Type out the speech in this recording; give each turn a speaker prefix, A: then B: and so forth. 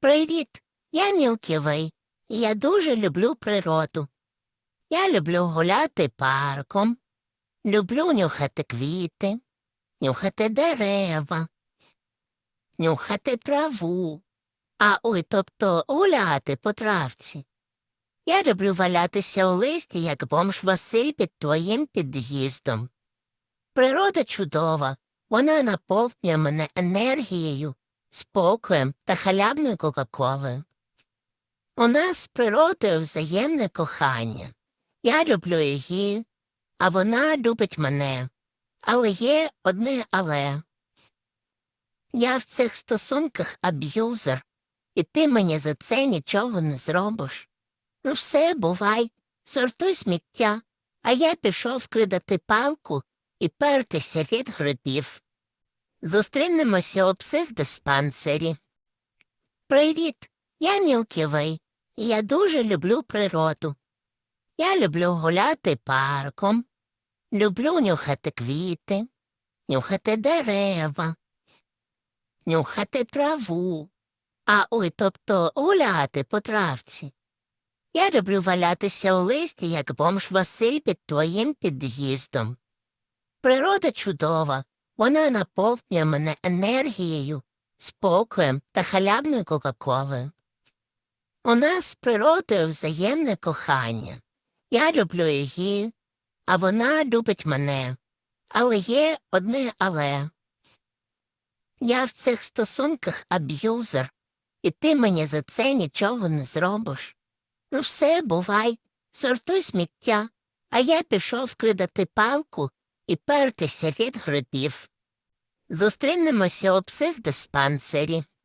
A: Привіт, я Мілківий. Я дуже люблю природу. Я люблю гуляти парком, люблю нюхати квіти, нюхати дерева, нюхати траву, а ой, тобто гуляти по травці. Я люблю валятися у листі, як бомж Василь під твоїм під'їздом. Природа чудова, вона наповнює мене енергією, спокоєм та халявною Кока-Колою. У нас природою взаємне кохання. Я люблю її, а вона любить мене. Але є одне але. Я в цих стосунках аб'юзер, і ти мені за це нічого не зробиш. Ну все, бувай, сортуй сміття, а я пішов кидати палку і пертися від грибів. Зустрінемося у психдиспансері. Привіт, я Мілківей, і я дуже люблю природу. Я люблю гуляти парком, люблю нюхати квіти, нюхати дерева, нюхати траву, а ой, тобто гуляти по травці. Я люблю валятися у листі, як бомж Василь під твоїм під'їздом. Природа чудова, вона наповнює мене енергією, спокоєм та халявною Кока-Колою. У нас з природою взаємне кохання. Я люблю її, а вона любить мене. Але є одне але. Я в цих стосунках аб'юзер, і ти мені за це нічого не зробиш. Ну все, бувай, сортуй сміття, а я пішов кидати палку і пертися від грибів. Зустрінемося у психдиспансері.